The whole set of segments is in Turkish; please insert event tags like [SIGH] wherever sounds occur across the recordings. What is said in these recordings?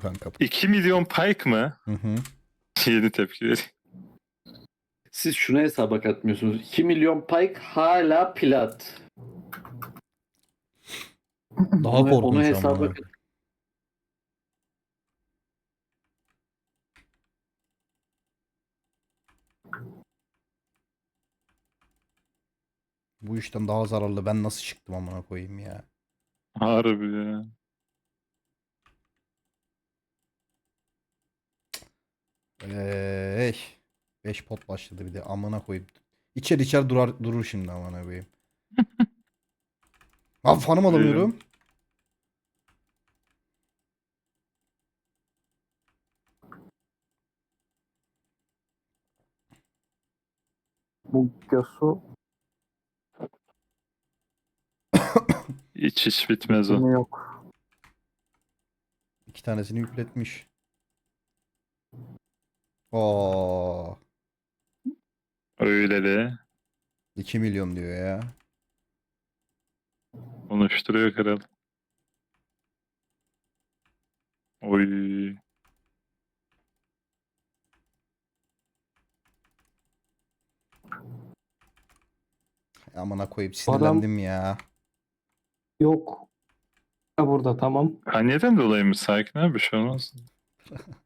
kanka. 2 milyon pike mı? Hı hı. Yeni tepki vereyim. Siz şuna hesaba katmıyorsunuz. 2 milyon pike hala plat. Daha korkunç Onu hesaba ama. kat- Bu işten daha zararlı. Ben nasıl çıktım amına koyayım ya. Harbi ya. Ey. 5 pot başladı bir de amına koyayım. İçer içer durar durur şimdi amına koyayım. [LAUGHS] Abi fanım alamıyorum. Bu Gösu [COUGHS] Hiç hiç bitmez o. yok. İki tanesini yükletmiş. Oo. Öyle de. 2 milyon diyor ya. Konuşturuyor kral. Oy. Amına Adam- sinirlendim ya. Yok. Ha burada tamam. Hanyeden dolayı mı sakin abi bir şey olmaz. [LAUGHS]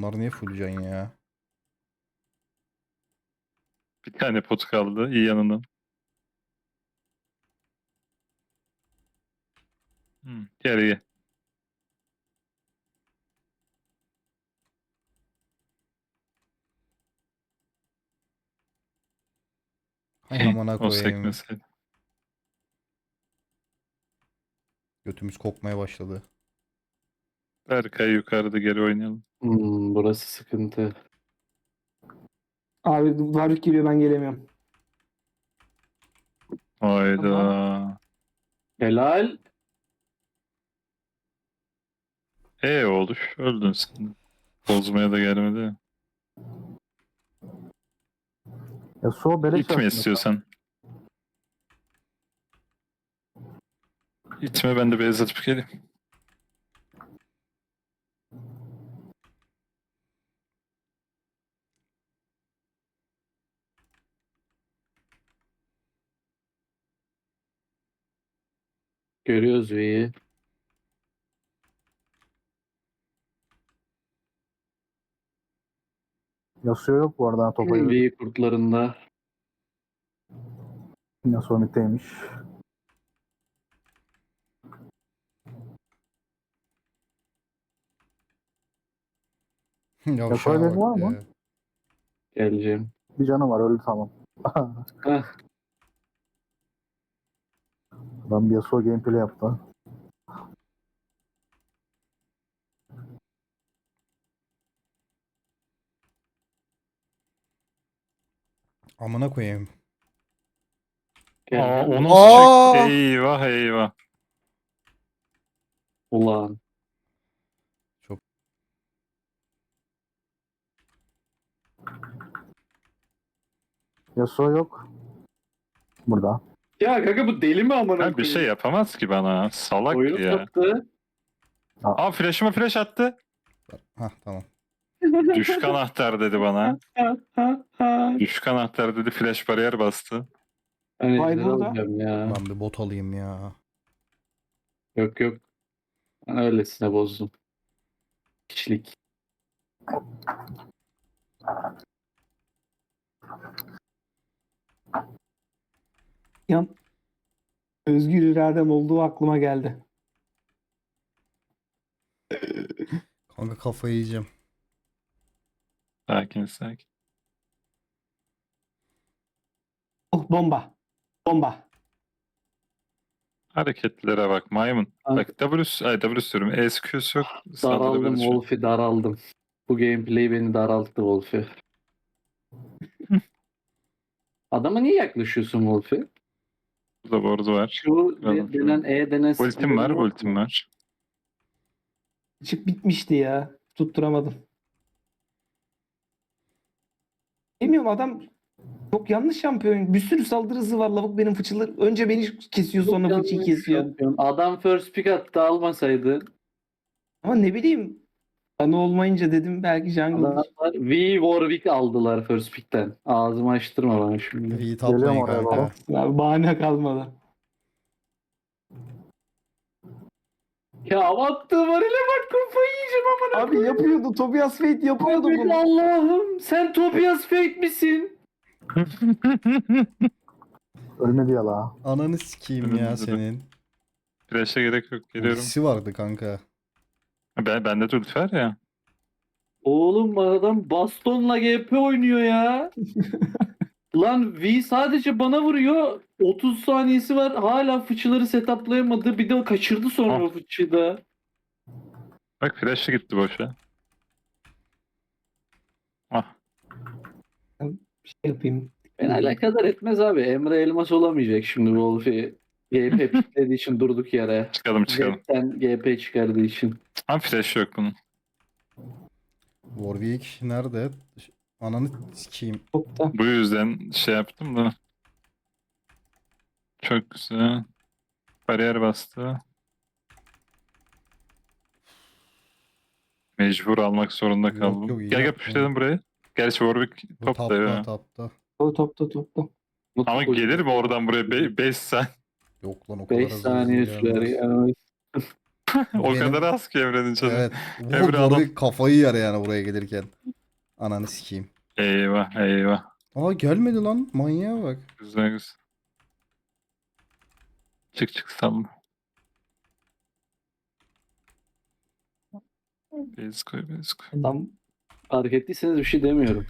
Bunlar niye full can ya? Bir tane pot kaldı iyi yanından. Hmm, gel gel. Hay amına [LAUGHS] O koyayım. sekmeseydi. Götümüz kokmaya başladı. Berkay yukarıda geri oynayalım. Hmm, burası sıkıntı. Abi Warwick geliyor ben gelemiyorum. Hayda. Helal. E oluş öldün sen. Bozmaya da gelmedi. Yasuo beleş İtme aslında. istiyorsan. İtme ben de beyaz atıp geleyim. Görüyoruz V'yi. Yasuo yok bu arada topa göre. V kurtlarında. Yasuo mitteymiş. Yapabilen bak var mı? Geleceğim. Bir canı var öldü tamam. Heh. Adam bir Yasuo gameplay yaptı. Amına koyayım. Aa, Geleceğim. o nasıl Aa! çekti? Eyvah eyvah. Ulan. Yasuo yok. Burada. Ya kanka bu deli mi amına Ha, bir şey yapamaz ki bana. Salak Oyunu ya. sattı. Aa flash'ıma flash attı. Hah tamam. [LAUGHS] Düşük anahtar dedi bana. Düşük anahtar dedi flash bariyer bastı. Hani Vay ejder burada. alacağım ya. Ben bir bot alayım ya. Yok yok. Ben öylesine bozdum. Kişilik. Yan. Özgür iradem olduğu aklıma geldi. Kanka kafayı yiyeceğim. Sakin sakin. Oh bomba. Bomba. Hareketlere bak maymun. Abi. Bak W, ay W diyorum. ESQ'su yok. Daraldım Saldırabiliriz şu an. Wolf'i daraldım. Bu gameplay beni daralttı Wolf'i. [LAUGHS] Adama niye yaklaşıyorsun Wolf'i? Burada board var. Şu de- denen E denen Ultim var, ultim var. Çık bitmişti ya. Tutturamadım. Bilmiyorum adam Çok yanlış şampiyon. Bir sürü saldırı hızı var. Lavuk benim fıçılı. Önce beni kesiyor sonra fıçıyı kesiyor. şampiyon. Adam first pick attı almasaydı. Ama ne bileyim. Bana olmayınca dedim belki jungle'dır. Adamlar V Warwick aldılar first pick'ten. Ağzımı açtırma bana şimdi. İyi Geliyorum taplayın oraya kanka. baba. Abi bahane kalmadı. Ya attığı varile bak kafayı yiyeceğim aman Abi yapıyordu. Tobias Fate yapıyordu Abi bunu. Allah'ım sen Tobias Fate misin? [LAUGHS] Ölmedi ya la. Ananı sikeyim ya senin. Flash'e gerek yok. Geliyorum. Ultisi vardı kanka. Ben, bende de ulti var ya. Oğlum adam bastonla GP oynuyor ya. [LAUGHS] Lan V sadece bana vuruyor. 30 saniyesi var. Hala fıçıları setuplayamadı. Bir de o kaçırdı sonra Ah. o fıçıyı da. Bak flash'e gitti boşa. Ah. Bir şey yapayım. Beni alakadar etmez abi. Emre Elmas olamayacak şimdi Wolf'i. GP piklediği için durduk yere. Çıkalım çıkalım. Zep'ten GP çıkardığı için. Ama flash yok bunun. Warwick nerede? Ananı sikeyim. Topta. Bu yüzden şey yaptım da. Çok güzel. Bariyer bastı. Mecbur almak zorunda Yok, kaldım. yok, iyi gel gel yaptın. pushlayalım burayı. Gerçi Warwick Bu top da tapta ya. tapta. Ama gelir mi oradan buraya 5 saniye? Yok lan o kadar 5 hızlı saniye hızlı sürer gelmez. ya. [LAUGHS] o Benim- kadar az ki Emre'nin canı. Evet. Bu Emre adam- kafayı yer yani buraya gelirken. Ananı sikeyim. Eyvah eyvah. Aa gelmedi lan. Manyağa bak. Güzel güzel. Çık çık salla. Base koy base koy. Adam Fark ettiyseniz bir şey demiyorum.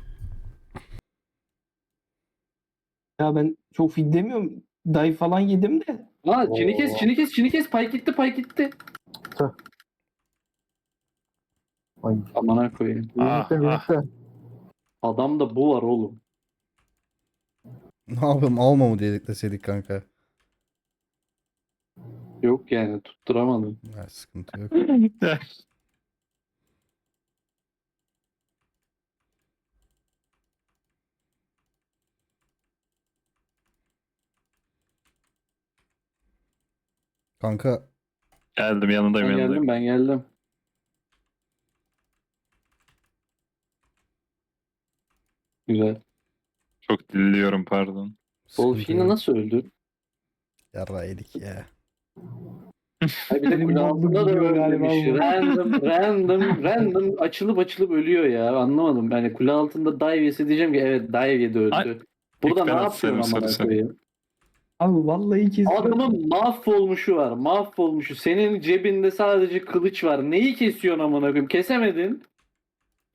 ya ben çok feed demiyorum. Dive falan yedim de. Aa çini kes çini kes çini kes pay gitti pay gitti. Ay. Amına koyayım. Ah, Birlikte ah. birlikte. Adamda bu var oğlum. Ne yapayım alma mı diye deseydik kanka. Yok yani tutturamadım. Ya, sıkıntı yok. [LAUGHS] Kanka Geldim yanındayım Ben yanındayım. geldim ben geldim. Güzel. Çok dilliyorum pardon. Sıkıntı yok. nasıl öldü? Yarra yedik ya. Ay bir de [LAUGHS] Benim kule altında da gidiyor galiba ölmemiş. bu. Random, random, random açılıp açılıp ölüyor ya. Anlamadım. Yani kule altında dive yese diyeceğim ki evet dive yedi öldü. Burada ne ben yapıyorsun amına koyayım? Abi vallahi kesin. Adamın mahvolmuşu var. Mahvolmuşu. Senin cebinde sadece kılıç var. Neyi kesiyorsun amına koyayım? Kesemedin.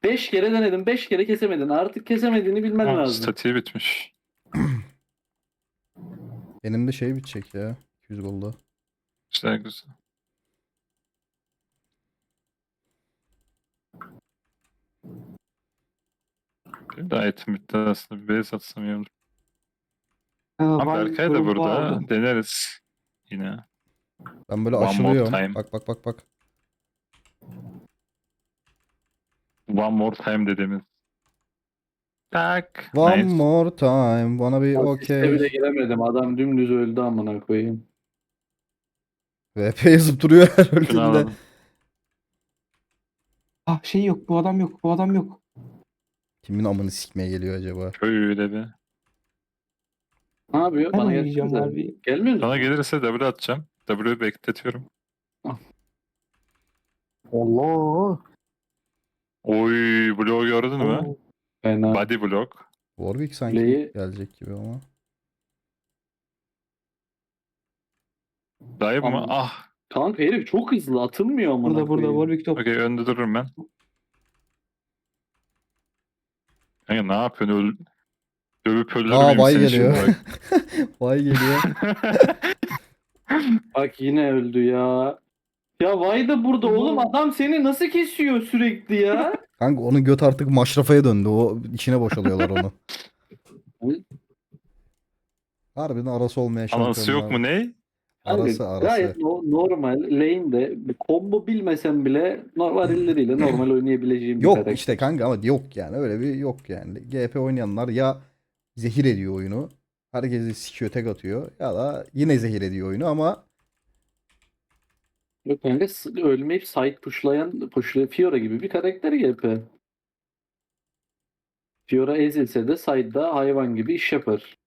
Beş kere denedin. Beş kere kesemedin. Artık kesemediğini bilmen Ah, lazım. statiği bitmiş. [CLEARS THROAT] Benim de şey bitecek ya. 200 golda. Güzel güzel. Benim de item bitti aslında. Bir base atsam iyi olur. Ama var, Berkay da burada. aldım. Deneriz. Yine. Ben böyle One more aşılıyorum. time. Bak bak bak bak. One more time dediğimiz. Tak. One nice. more time. Bana bir Asiste bile okey. giremedim. Adam dümdüz öldü amına koyayım. VP yazıp duruyor her Şunu öldüğünde. alalım. Ah şey yok. Bu adam yok. Bu adam yok. Kimin amını sikmeye geliyor acaba? Şöyle bir. Ne yapıyor? Ben Bana oynayacağım gelsenize. abi. Gelmiyor musun? Bana gelirse W atacağım. W bekletiyorum. Allah. Oy bloğu gördün mü? Fena. Body block. Warwick sanki Leyi- gelecek gibi ama. Dayı mı? Ama- Ah. Kanka herif çok hızlı atılmıyor amına Burada burada. Warwick top. Okey önde dururum ben. Kanka ne yapıyorsun? Öl... Dövüp öldürür Aa vay seni geliyor. şimdi [LAUGHS] vay geliyor. [LAUGHS] bak. Yine öldü ya. Ya vay da burada oğlum adam seni nasıl kesiyor sürekli ya? [LAUGHS] Kanka onun göt artık maşrafaya döndü. O içine boşalıyorlar onu. Harbiden arası olmayan Anası yok mu ne? Arası Abi, arası. Gayet no- normal lane'de combo bilmesem bile normal illeriyle normal oynayabileceğim bir Yok karakter. işte kanka ama yok yani öyle bir yok yani. GP oynayanlar ya zehir ediyor oyunu. Herkesi sikiyor tek atıyor. Ya da yine zehir ediyor oyunu ama Yok kanka ölmeyip side pushlayan pushla Fiora gibi bir karakter GP. Fiora ezilse de side'da hayvan gibi iş yapar.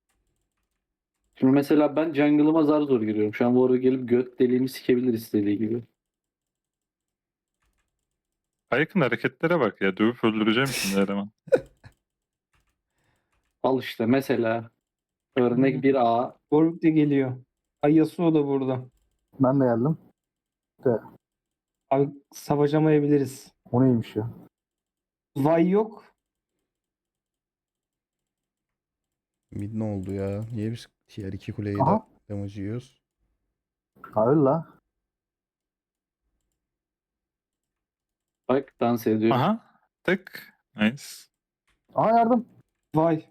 Şimdi mesela ben jungle'ıma zar zor giriyorum. Şu an Warwick gelip göt deliğimi sikebilir istediği gibi. Aykın hareketlere bak ya. Dövüp öldüreceğim şimdi [LAUGHS] eleman. Al işte mesela örnek bir A. Warwick de geliyor. Ay Yasuo da burada. Ben de geldim. Abi savaşamayabiliriz. O neymiş ya? Vay yok. mid ne oldu ya? Niye biz tier 2 kuleyi Aha. de damage yiyoruz? Ha öyle la. Bak dans ediyor. Aha. Tık. Nice. Aa yardım. Vay.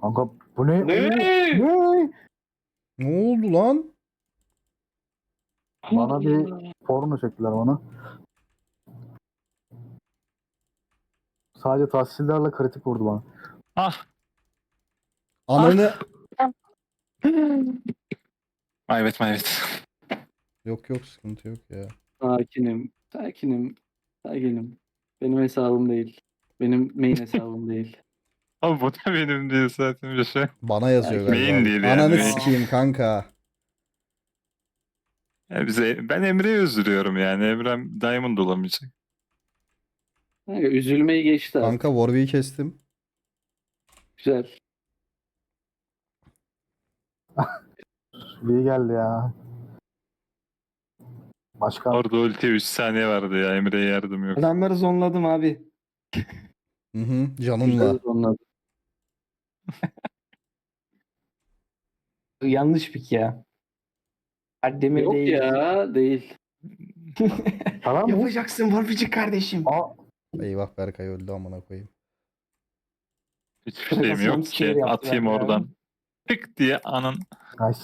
Kanka bu ne? Ne? Ne? Ne oldu lan? Bana bir porno çektiler bana. Sadece tahsillerle kritik vurdu bana. Ah. Ananı Ay evet ay evet. yok yok sıkıntı yok ya. Sakinim. Sakinim. Sakinim. Benim hesabım değil. Benim main hesabım değil. Abi bu da benim değil zaten bir şey. Bana yazıyor Belki galiba. main değil yani, Ananı main. sikeyim kanka. Ya bize, ben Emre'yi üzülüyorum yani. Emre'm Diamond olamayacak. Kanka, üzülmeyi geçti artık. Kanka Warwick'i kestim. Güzel. İyi geldi ya. Başka Orada ulti 3 saniye vardı ya. Emre'ye yardım yok. Adamları zonladım abi. Hı hı canımla. Onun Yanlış pik ya. Erdemir Yok değil. ya değil. [LAUGHS] tamam mı? Yapacaksın Warwick'i kardeşim. Aa, Eyvah Berkay öldü amına koyayım. Hiçbir şeyim yok Jumpscare ki. yaptılar Atayım ya. oradan. Tık diye anın. nice.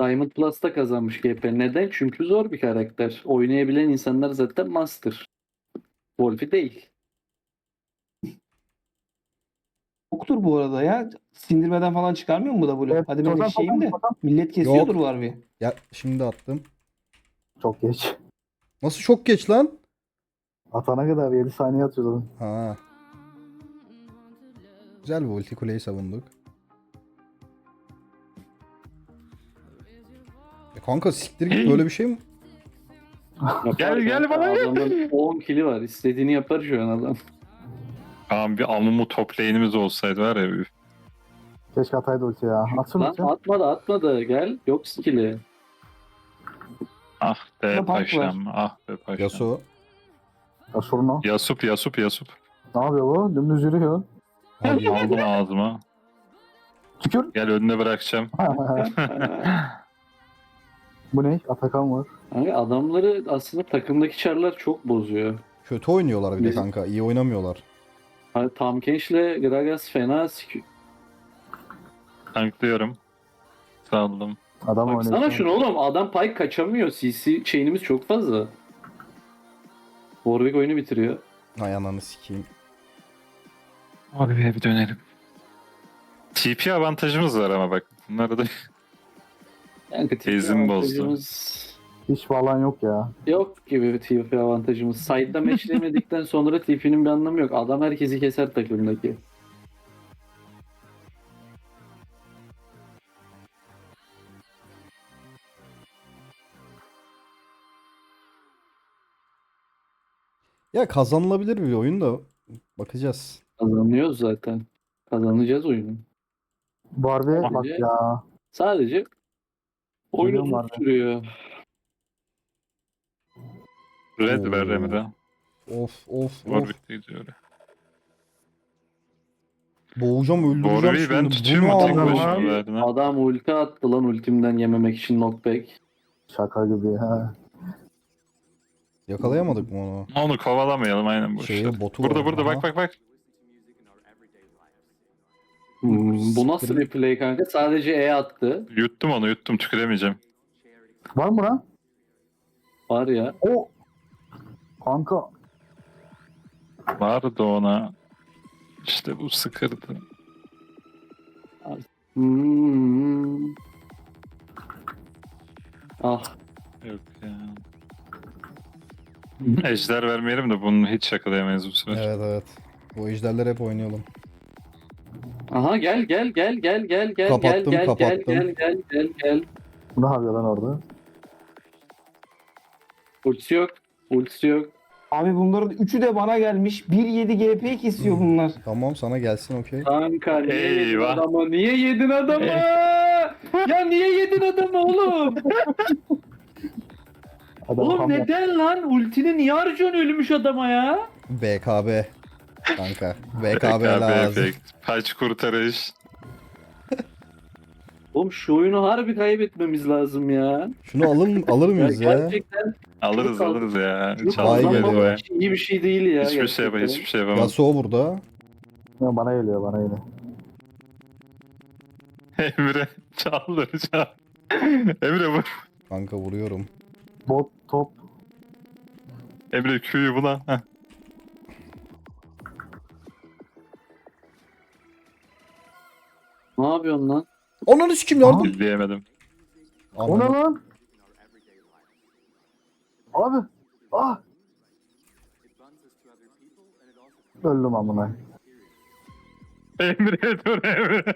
Diamond Plus'ta kazanmış GP. Neden? Çünkü zor bir karakter. Oynayabilen insanlar zaten master. Wolf'i değil. Yoktur bu arada ya. Sindirmeden falan çıkarmıyor mu bu W? Evet, Hadi ben totem, şeyim de. Millet kesiyordur var bir. Ya şimdi attım. Çok geç. Nasıl çok geç lan? Atana kadar 7 saniye atıyordum. Ha. Güzel bir ulti kuleyi savunduk. Kanka siktir git böyle bir şey mi? Yapar Gel, gel kanka. bana gel. Adamın 10 kili var. İstediğini yapar şu an adam. Tamam bir amumu top lane'imiz olsaydı var ya. üf. Keşke ataydı ulti ya. Atsın Lan ulti. atma da atma da gel. Yok skill'i. Ah be park paşam. Ah be paşam. Yasuo. Ya sorun o. Yasup Yasup Yasup. Ne yapıyor bu? Dümdüz yürüyor. Abi, Aldım ağzıma. Tükür. Gel önüne bırakacağım. [LAUGHS] bu ne? Atakan var. Kanka adamları aslında takımdaki çarlar çok bozuyor. kötü oynuyorlar bir de Biz- kanka. iyi oynamıyorlar. Hani Tam Kench'le Gragas fena sik- Tanklıyorum. Saldım. Adam oynuyor. Baksana şunu oğlum. Adam pay kaçamıyor. CC chain'imiz çok fazla. Warwick oyunu bitiriyor. Hay ananı sikeyim. Abi bir dönelim. TP avantajımız var ama bak. Bunları da Kanka TP bozdu. avantajımız Hiç falan yok ya. yok gibi bir TP avantajımız. Side'da matchlemedikten sonra TP'nin bir anlamı yok. Adam herkesi keser takımdaki. Ya kazanılabilir bir oyun da bakacağız. Kazanıyoruz zaten. Kazanacağız oyunu. Barbie bak ya. Sadece oyun uzun var. sürüyor. red ver Oo. Emre. Of of of. Warwick'te gidiyor. Boğacağım öldüreceğim Warwick'i ben şimdi. tutayım Bu mı ne tek ha? Adam ulti attı lan ultimden yememek için knockback. Şaka gibi. Ha. Yakalayamadık mı onu? Onu kovalamayalım aynen boş Şeyi, ver. botu Burada var. burada Aha. bak bak bak. Hmm, bu nasıl bir play kanka? Sadece E attı. Yuttum onu yuttum tüküremeyeceğim. Var mı lan? Var ya. O. Kanka. Vardı ona. İşte bu sıkırdı. Hmm. Ah. Yok ya. Ejder vermeyelim de bunu hiç yakalayamayız bu sefer. Evet evet. Bu ejderler hep oynayalım. Aha gel gel gel gel gel gel Kapattım, gel gel kapattım. gel gel gel gel. Ne yapıyor lan orada? Ultisi yok. Ultisi yok. Abi bunların üçü de bana gelmiş. 1.7 GP kesiyor bunlar. Tamam sana gelsin okey. Kanka niye yedin Eyvah. adamı? Niye yedin adamı? [LAUGHS] ya niye yedin adamı oğlum? Adam oğlum tam neden lan? Ultini niye harcıyorsun ölmüş adama ya? BKB. Kanka. [LAUGHS] BKB BKB lazım. efekt. Paç kurtarış. Oğlum şu oyunu harbi kaybetmemiz lazım ya. Şunu alın, [LAUGHS] alır mıyız ya? gerçekten Alırız Çok alırız ya. Vay Çaldım ya. için iyi bir şey değil ya. Hiçbir şey yapamam. Hiçbir şey yapamam. Yasuo burada. Ya bana geliyor bana geliyor. [LAUGHS] Emre çaldır çal. Emre vur. Kanka vuruyorum. Bot top. Emre Q'yu buna. Heh. Ne yapıyorsun lan? Ananı sikim yardım. Diyemedim. O ne lan? Abi. Ah. Öldüm amına. Emre dur Emre.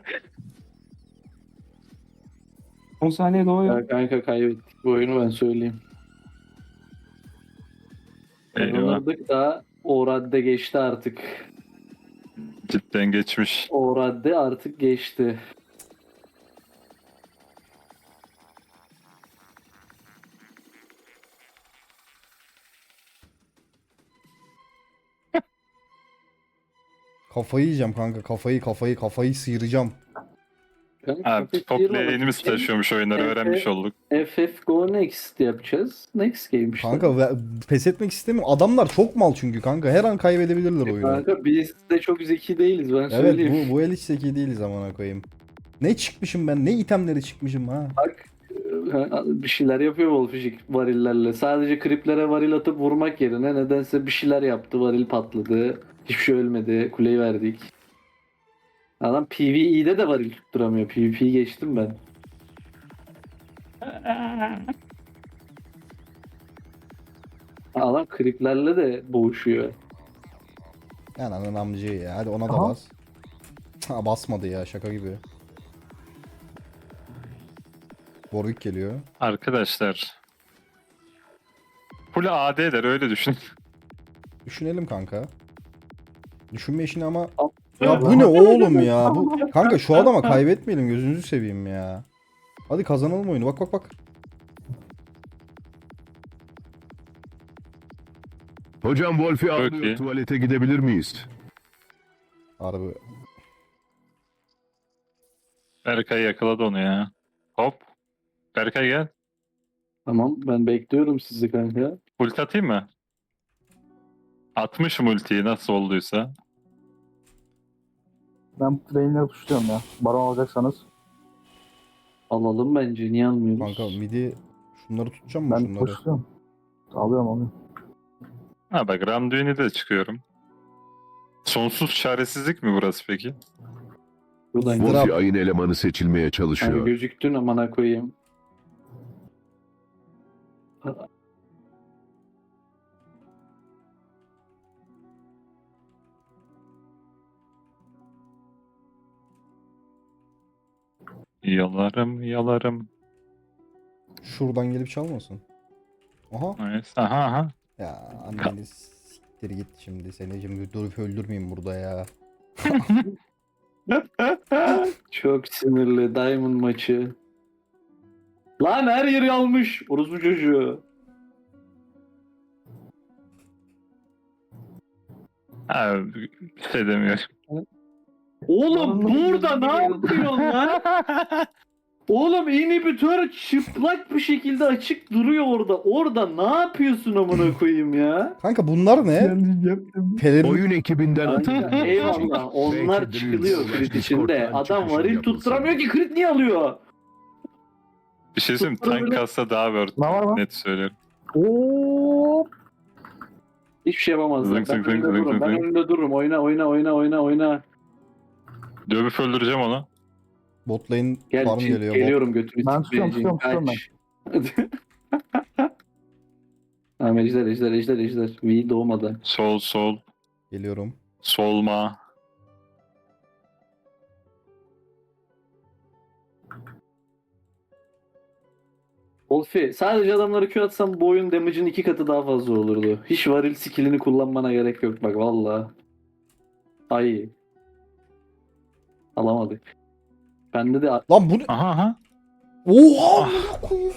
10 saniye doğuyor. Ya kanka kaybettik bu oyunu ben söyleyeyim. Eyvah. Kazanırdık da o radde geçti artık. Cidden geçmiş. O radde artık geçti. Kafayı yiyeceğim kanka. Kafayı kafayı kafayı sıyıracağım. Kanka, zero lane'imiz için taşıyormuş oyunları Evet. öğrenmiş olduk. FF Go Next yapacağız. Next game işte. Kanka pes etmek istemiyorum. Adamlar çok mal çünkü kanka. Her an kaybedebilirler oyunu. Kanka biz de çok zeki değiliz ben Evet söyleyeyim. bu, bu el hiç zeki değiliz amına koyayım. Ne çıkmışım ben? Ne itemleri çıkmışım ha? Bak e, bir şeyler yapıyor Wolfishik varillerle. Sadece kriplere varil atıp vurmak yerine nedense bir şeyler yaptı. Varil patladı. Hiçbir şey ölmedi. Kuleyi verdik. Adam PvE'de de varil tutturamıyor. PvP'yi geçtim ben. [LAUGHS] Adam kriplerle de boğuşuyor. Ananın amcığı ya. Hadi ona da Aha. bas. Ha basmadı ya şaka gibi. Warwick geliyor. Arkadaşlar. Full AD'ler öyle düşün. Düşünelim kanka. Düşünme işini ama Al. Ya bu ne oğlum ya? Bu kanka şu adama kaybetmeyelim gözünüzü seveyim ya. Hadi kazanalım oyunu. Bak bak bak. Hocam Wolf'i iyi. alıyor. Tuvalete gidebilir miyiz? Harbi. Berkay yakaladı onu ya. Hop. Berkay gel. Tamam ben bekliyorum sizi kanka. Ulti atayım mı? Atmışım ultiyi nasıl olduysa. Ben trainleri tuşluyorum ya. Baron alacaksanız. Alalım bence. Niye almıyoruz? Kanka midi şunları tutacağım mı Ben şunları? tuşluyorum. Alıyorum alıyorum. Ha bak Ramduin'i de çıkıyorum. Sonsuz çaresizlik mi burası peki? Buradan Wolf'i ayın elemanı seçilmeye Yani çalışıyor. gözüktün amına koyayım. Yalarım yalarım. Şuradan gelip çalmasın. Aha. Evet. Aha aha. Ya anneni siktir git şimdi. Seni şimdi durup öldürmeyeyim burada ya. [LAUGHS] Çok sinirli Diamond maçı. Lan her yeri almış. Orospu çocuğu. Abi bir şey demiyorum. Oğlum burada ne yapıyorsun lan? [LAUGHS] Oğlum inhibitör çıplak bir şekilde açık duruyor orada. Orada ne yapıyorsun amına koyayım ya? Kanka bunlar ne? Pelerin Oyun ekibinden eyvallah onlar Belki çıkılıyor Dreams crit içinde. Discord'dan Adam çıkışını varil yapılsa. tutturamıyor ki crit niye alıyor? Bir şey söyleyeyim mi? tank kassa daha worth. Ne var? Net söylüyorum. Oo. Hiçbir şey yapamazlar. Zınk Ben zınk önünde zınk zınk dururum. Ben zınk. önünde dururum. Oyna oyna oyna oyna oyna. Dövüp öldüreceğim onu. Bot lane Gel farm çiz- geliyor. Bot. geliyorum götünü Ben tutuyorum, tutuyorum, Kaç. [LAUGHS] Tamam ejder ejder ejder ejder. V doğmadı. Sol sol. Geliyorum. Solma. Wolfie sadece adamları Q atsam bu oyun damage'in iki katı daha fazla olurdu. Hiç varil skillini kullanmana gerek yok bak valla. Ay. Alamadık. Bende de Lan bu ne? Aha aha. Oha amına koyayım.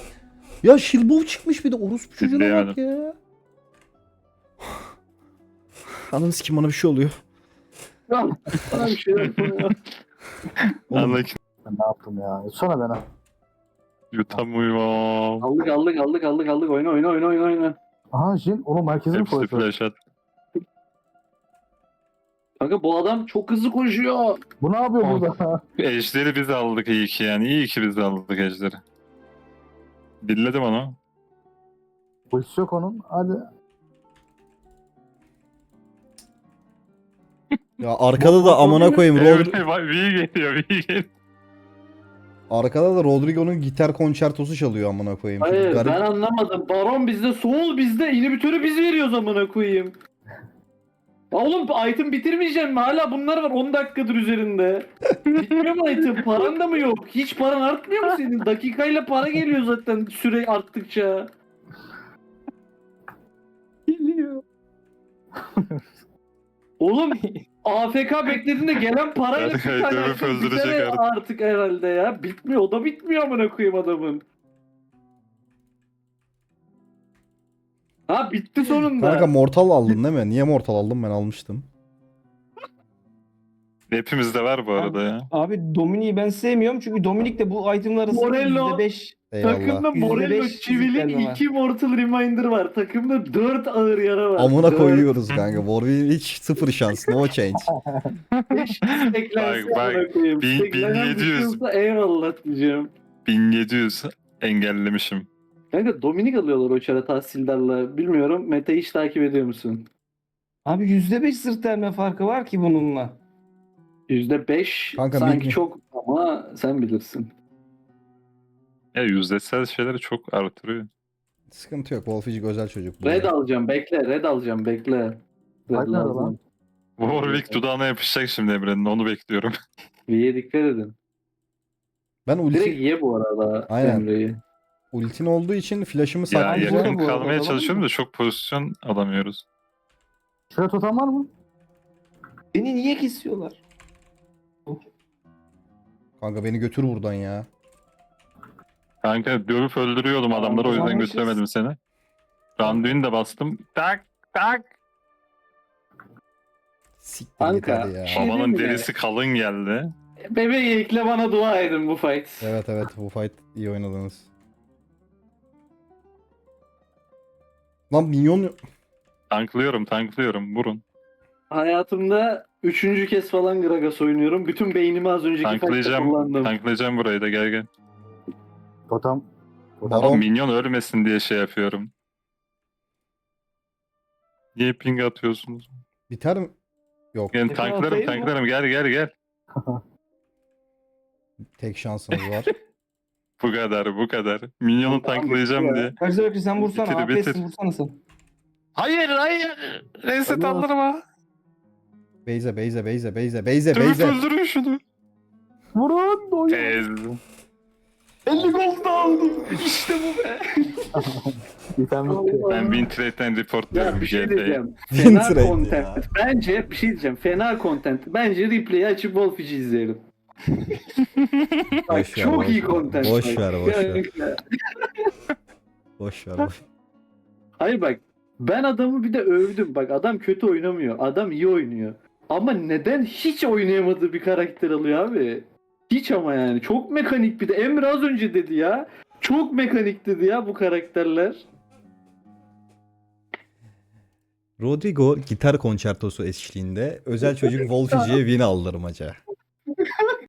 Ya Shilbov çıkmış bir de orospu çocuğuna bak Dinleyemedim. ya. [SIGHS] Ananı sikim bana bir şey oluyor. Bana bir. Oğlum, Anlık Ben ne yaptım ya? Yutsana beni. yutamıyorum. aldık aldık aldık aldık aldık oyna oyna oyna oyna oyna. Aha Jin onu merkeze mi Hepsi koydu? flash at. Kanka bu adam çok hızlı koşuyor. Bu ne yapıyor Oğlum. burada? Ejderi biz aldık iyi ki yani. İyi ki biz aldık ejderi. Billedim onu. Polis yok onun. Hadi. Ya arkada da amına koyayım. Rodri- Evet, V geliyor, V geliyor. arkada da Rodrigo'nun gitar konçertosu çalıyor amına koyayım. Hayır garip- ben anlamadım. Baron bizde, Soul bizde, inhibitörü biz veriyoruz amına koyayım. Ya Oğlum item bitirmeyeceğim mi? Hala bunlar var 10 dakikadır üzerinde. Bitmiyor mu item? Paran da mı yok? Hiç paran artmıyor mu senin? Dakikayla para geliyor zaten süre arttıkça. Geliyor. Oğlum AFK beklediğinde gelen parayla bir tane item öldürecek artık. artık herhalde ya. Bitmiyor. O da bitmiyor amına koyayım adamın. Ha bitti sonunda. Kanka mortal aldın değil mi? Niye mortal aldın ben almıştım. Hepimizde var bu arada ya. Abi Dominik'i ben sevmiyorum çünkü Dominik de bu itemler arasında Morello. %5. Eyvallah. Takımda Morello Çivil'in var. 2 Mortal Reminder var. Takımda 4 ağır yara var. Amına Dört. koyuyoruz kanka. Warwick'in hiç sıfır şans. No change. [LAUGHS] Beş Beklensin Bak, bak. amına koyayım. Bin- Beklenen 1700. düşünse eyvallah diyeceğim. 1700 engellemişim. Kanka Dominik alıyorlar o çara tahsildarla. Bilmiyorum. Mete hiç takip ediyor musun? Abi %5 sırt delme farkı var ki bununla. %5 Kanka sanki bil- çok ama sen bilirsin. Ya yüzdesel şeyleri çok artırıyor. Sıkıntı yok. Wolficik özel çocuk. bu Red ya. alacağım bekle. Red alacağım bekle. Red nerede lazım. Warwick dudağına yapışacak şimdi Emre'nin onu bekliyorum. V'ye dikkat edin. Ben Direkt ulti, ye bu arada Aynen. Emre'yi. Ultin olduğu için flash'ımı ya saklayacağım. yakın bu arada, kalmaya çalışıyorum da çok pozisyon alamıyoruz. Şuraya totem var mı? Beni niye kesiyorlar? Kanka beni götür buradan ya. Kanka dövüp öldürüyordum adamları o yüzden Anlamışız. götüremedim seni. Randuin de bastım. Tak tak. Siktir git Kanka, hadi ya. şey- Babanın diyeyim mi? derisi kalın geldi. Bebek ekle bana dua edin bu fight. Evet evet bu fight iyi oynadınız. Lan minyon Tanklıyorum tanklıyorum vurun. Hayatımda üçüncü kez falan Gragas oynuyorum. Bütün beynimi az önceki fight'ta Tanklayacağım. kullandım. Tanklayacağım burayı da gel gel. Totem. Baron- minyon ölmesin diye şey yapıyorum. Niye ping atıyorsunuz? biter mi? Yok. Yani Tekrar tanklarım atayım mı? tanklarım gel gel gel. Tek şansınız var. [LAUGHS] Bu kadar bu kadar. Minyonu Tamam, tanklayacağım diye. Kaçta bekle sen vursana. Bitir, bitir. vursana sen. Hayır hayır. Reset Olmaz. aldırma. Beyze beyze beyze beyze beyze Dövüp beyze. öldürün şunu. Vurun. Oyun. Ez. 50 gol da aldım. İşte bu be. Ben win trade'den report Ya diyorum bir şey diyeceğim. Fena content. Bence bir şey diyeceğim. Fena content. Bence replay'i açıp Wolfish'i izleyelim. Bak, Boş ver, çok boş iyi ver. content. Boş bak. ver, boş ver. Boş ver. boş. Hayır bak ben adamı bir de övdüm. Bak adam kötü oynamıyor. Adam iyi oynuyor. Ama neden hiç oynayamadığı bir karakter alıyor abi? Hiç ama yani. Çok mekanik bir de. Emre az önce dedi ya. Çok mekanik dedi ya bu karakterler. Rodrigo gitar konçertosu eşliğinde özel çocuk [LAUGHS] Wolficik'e win aldırmaca. [LAUGHS]